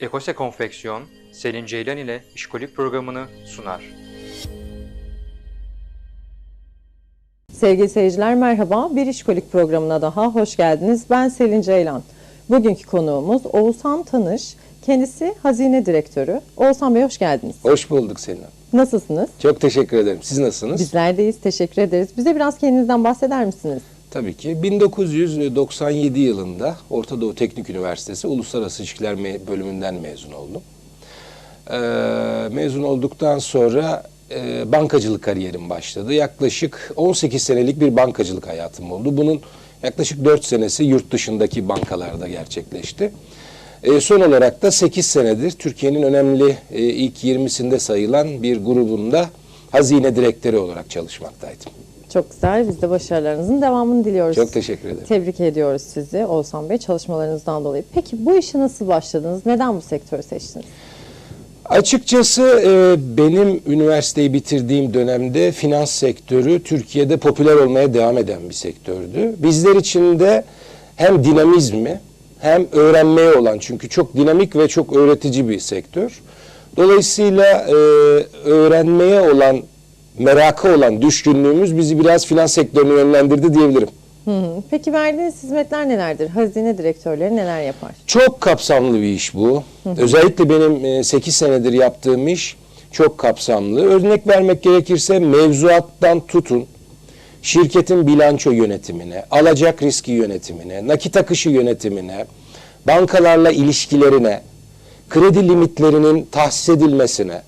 Ekose Konfeksiyon, Selin Ceylan ile İşkolik programını sunar. Sevgili seyirciler merhaba. Bir İşkolik programına daha hoş geldiniz. Ben Selin Ceylan. Bugünkü konuğumuz Oğuzhan Tanış. Kendisi hazine direktörü. Oğuzhan Bey hoş geldiniz. Hoş bulduk Selin Hanım. Nasılsınız? Çok teşekkür ederim. Siz nasılsınız? Bizler deyiz. Teşekkür ederiz. Bize biraz kendinizden bahseder misiniz? Tabii ki. 1997 yılında Orta Doğu Teknik Üniversitesi Uluslararası İlişkiler bölümünden mezun oldum. Ee, mezun olduktan sonra e, bankacılık kariyerim başladı. Yaklaşık 18 senelik bir bankacılık hayatım oldu. Bunun yaklaşık 4 senesi yurt dışındaki bankalarda gerçekleşti. E, son olarak da 8 senedir Türkiye'nin önemli e, ilk 20'sinde sayılan bir grubunda hazine direktörü olarak çalışmaktaydım. Çok güzel. Biz de başarılarınızın devamını diliyoruz. Çok teşekkür ederim. Tebrik ediyoruz sizi Oğuzhan Bey çalışmalarınızdan dolayı. Peki bu işe nasıl başladınız? Neden bu sektörü seçtiniz? Açıkçası e, benim üniversiteyi bitirdiğim dönemde finans sektörü Türkiye'de popüler olmaya devam eden bir sektördü. Bizler için de hem dinamizmi hem öğrenmeye olan çünkü çok dinamik ve çok öğretici bir sektör. Dolayısıyla e, öğrenmeye olan, merakı olan düşkünlüğümüz bizi biraz finans sektörüne yönlendirdi diyebilirim. Peki verdiğiniz hizmetler nelerdir? Hazine direktörleri neler yapar? Çok kapsamlı bir iş bu. Özellikle benim 8 senedir yaptığım iş çok kapsamlı. Örnek vermek gerekirse mevzuattan tutun, şirketin bilanço yönetimine, alacak riski yönetimine, nakit akışı yönetimine, bankalarla ilişkilerine, kredi limitlerinin tahsis edilmesine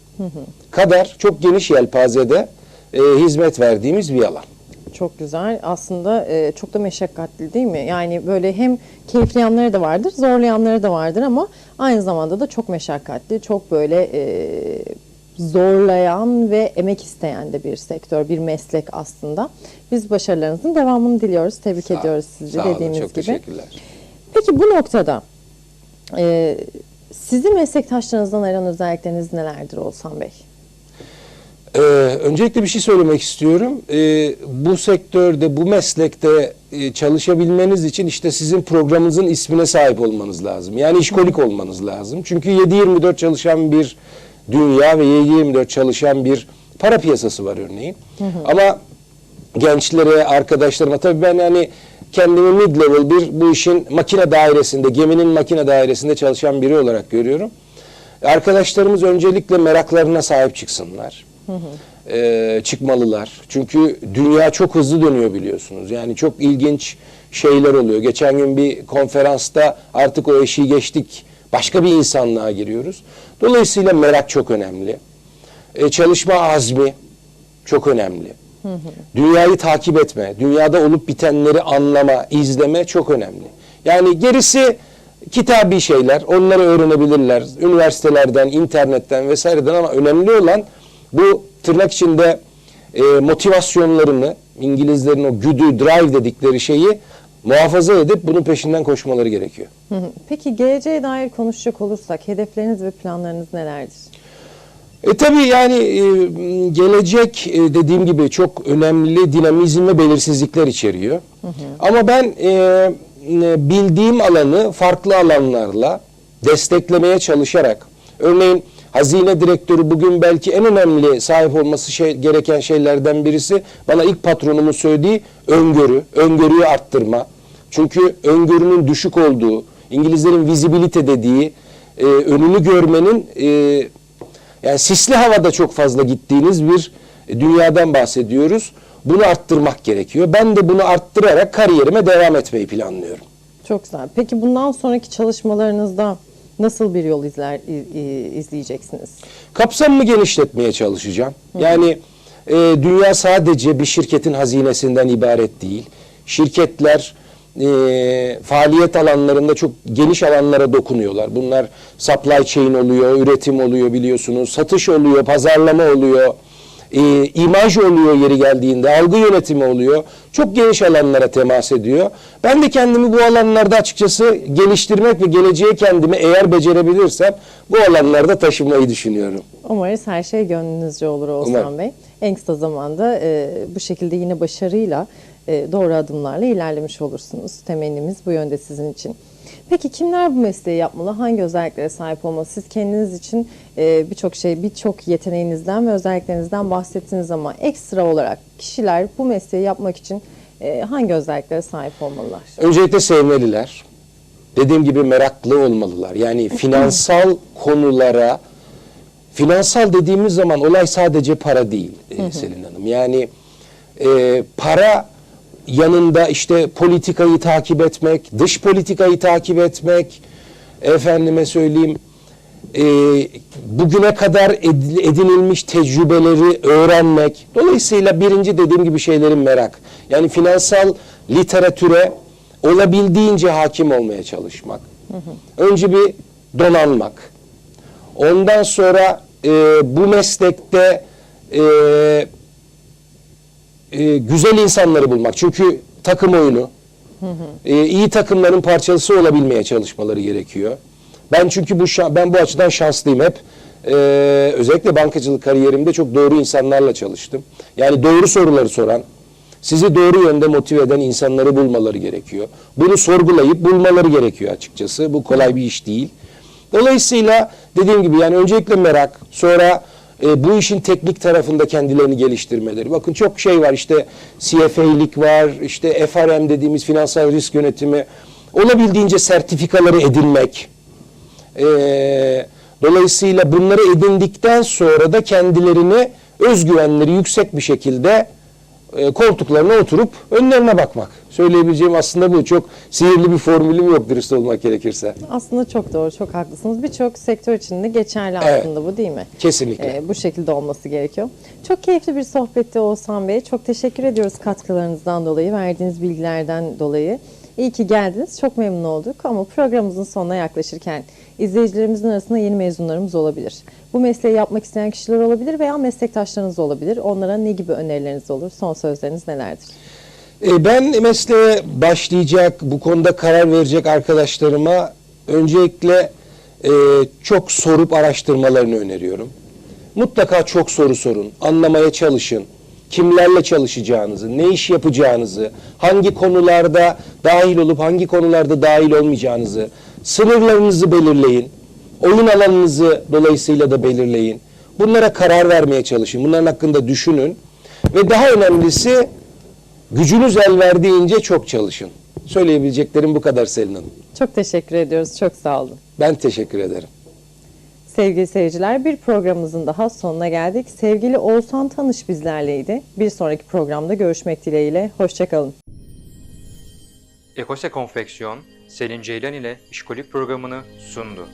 kadar çok geniş yelpazede e, hizmet verdiğimiz bir alan. Çok güzel. Aslında e, çok da meşakkatli değil mi? Yani böyle hem keyifli yanları da vardır, zorlu yanları da vardır ama aynı zamanda da çok meşakkatli, çok böyle e, zorlayan ve emek isteyen de bir sektör, bir meslek aslında. Biz başarılarınızın devamını diliyoruz. Tebrik Sağ- ediyoruz sizi sağ olun, dediğimiz çok gibi. teşekkürler. Peki bu noktada e, sizin meslektaşlarınızdan ayıran özellikleriniz nelerdir Oğuzhan Bey? Ee, öncelikle bir şey söylemek istiyorum. Ee, bu sektörde, bu meslekte e, çalışabilmeniz için işte sizin programınızın ismine sahip olmanız lazım. Yani işkolik olmanız lazım. Çünkü 7-24 çalışan bir dünya ve 7-24 çalışan bir para piyasası var örneğin. Ama gençlere, arkadaşlarıma tabii ben hani kendimi mid level bir bu işin makine dairesinde, geminin makine dairesinde çalışan biri olarak görüyorum. Arkadaşlarımız öncelikle meraklarına sahip çıksınlar. Ee, çıkmalılar. Çünkü dünya çok hızlı dönüyor biliyorsunuz. Yani çok ilginç şeyler oluyor. Geçen gün bir konferansta artık o eşiği geçtik. Başka bir insanlığa giriyoruz. Dolayısıyla merak çok önemli. Ee, çalışma azmi çok önemli. Dünyayı takip etme, dünyada olup bitenleri anlama, izleme çok önemli. Yani gerisi kitabi şeyler, onları öğrenebilirler. Üniversitelerden, internetten vesaireden ama önemli olan bu tırnak içinde e, motivasyonlarını, İngilizlerin o güdü, drive dedikleri şeyi muhafaza edip bunun peşinden koşmaları gerekiyor. Hı hı. Peki geleceğe dair konuşacak olursak hedefleriniz ve planlarınız nelerdir? E tabii yani e, gelecek e, dediğim gibi çok önemli dinamizm ve belirsizlikler içeriyor. Ama ben e, e, bildiğim alanı farklı alanlarla desteklemeye çalışarak, örneğin hazine direktörü bugün belki en önemli sahip olması şey, gereken şeylerden birisi bana ilk patronumun söylediği öngörü, öngörüyü arttırma. Çünkü öngörünün düşük olduğu, İngilizlerin visibility dediği e, önünü görmenin e, yani sisli havada çok fazla gittiğiniz bir dünyadan bahsediyoruz. Bunu arttırmak gerekiyor. Ben de bunu arttırarak kariyerime devam etmeyi planlıyorum. Çok güzel. Peki bundan sonraki çalışmalarınızda nasıl bir yol izler izleyeceksiniz? Kapsamımı genişletmeye çalışacağım. Yani e, dünya sadece bir şirketin hazinesinden ibaret değil. Şirketler e, faaliyet alanlarında çok geniş alanlara dokunuyorlar. Bunlar supply chain oluyor, üretim oluyor biliyorsunuz, satış oluyor, pazarlama oluyor, e, imaj oluyor yeri geldiğinde, algı yönetimi oluyor. Çok geniş alanlara temas ediyor. Ben de kendimi bu alanlarda açıkçası geliştirmek ve geleceğe kendimi eğer becerebilirsem bu alanlarda taşımayı düşünüyorum. Umarız her şey gönlünüzce olur Oğuzhan Umarım. Bey. En kısa zamanda e, bu şekilde yine başarıyla e, doğru adımlarla ilerlemiş olursunuz. Temennimiz bu yönde sizin için. Peki kimler bu mesleği yapmalı? Hangi özelliklere sahip olmalı? Siz kendiniz için e, birçok şey, birçok yeteneğinizden ve özelliklerinizden bahsettiniz ama ekstra olarak kişiler bu mesleği yapmak için e, hangi özelliklere sahip olmalılar? Öncelikle sevmeliler. Dediğim gibi meraklı olmalılar. Yani finansal konulara, finansal dediğimiz zaman olay sadece para değil e, Selin Hanım. Yani e, para yanında işte politikayı takip etmek, dış politikayı takip etmek, efendime söyleyeyim, e, bugüne kadar ed- edinilmiş tecrübeleri öğrenmek. Dolayısıyla birinci dediğim gibi şeylerin merak. Yani finansal literatüre olabildiğince hakim olmaya çalışmak. Önce bir donanmak. Ondan sonra e, bu meslekte e, e, güzel insanları bulmak. Çünkü takım oyunu. E, iyi takımların parçası olabilmeye çalışmaları gerekiyor. Ben çünkü bu ben bu açıdan şanslıyım hep. e, özellikle bankacılık kariyerimde çok doğru insanlarla çalıştım. Yani doğru soruları soran, sizi doğru yönde motive eden insanları bulmaları gerekiyor. Bunu sorgulayıp bulmaları gerekiyor açıkçası. Bu kolay bir iş değil. Dolayısıyla dediğim gibi yani öncelikle merak, sonra e, bu işin teknik tarafında kendilerini geliştirmeleri. Bakın çok şey var işte CFA'lik var, işte FRM dediğimiz finansal risk yönetimi. Olabildiğince sertifikaları edinmek. E, dolayısıyla bunları edindikten sonra da kendilerini özgüvenleri yüksek bir şekilde e, koltuklarına oturup önlerine bakmak. Söyleyebileceğim aslında bu. Çok sihirli bir formülüm yok dürüst olmak gerekirse. Aslında çok doğru, çok haklısınız. Birçok sektör için de geçerli Evet. aslında bu değil mi? Kesinlikle. Ee, bu şekilde olması gerekiyor. Çok keyifli bir sohbetti Oğuzhan Bey. Çok teşekkür ediyoruz katkılarınızdan dolayı, verdiğiniz bilgilerden dolayı. İyi ki geldiniz. Çok memnun olduk ama programımızın sonuna yaklaşırken izleyicilerimizin arasında yeni mezunlarımız olabilir. Bu mesleği yapmak isteyen kişiler olabilir veya meslektaşlarınız olabilir. Onlara ne gibi önerileriniz olur? Son sözleriniz nelerdir? E, ben mesleğe başlayacak, bu konuda karar verecek arkadaşlarıma öncelikle e, çok sorup araştırmalarını öneriyorum. Mutlaka çok soru sorun, anlamaya çalışın. Kimlerle çalışacağınızı, ne iş yapacağınızı, hangi konularda dahil olup hangi konularda dahil olmayacağınızı, sınırlarınızı belirleyin. Oyun alanınızı dolayısıyla da belirleyin. Bunlara karar vermeye çalışın. Bunların hakkında düşünün. Ve daha önemlisi Gücünüz el verdiğince çok çalışın. Söyleyebileceklerim bu kadar Selin Hanım. Çok teşekkür ediyoruz. Çok sağ olun. Ben teşekkür ederim. Sevgili seyirciler bir programımızın daha sonuna geldik. Sevgili Oğuzhan Tanış bizlerleydi. Bir sonraki programda görüşmek dileğiyle. Hoşçakalın. Ekose Konfeksiyon, Selin Ceylan ile İşkolik programını sundu.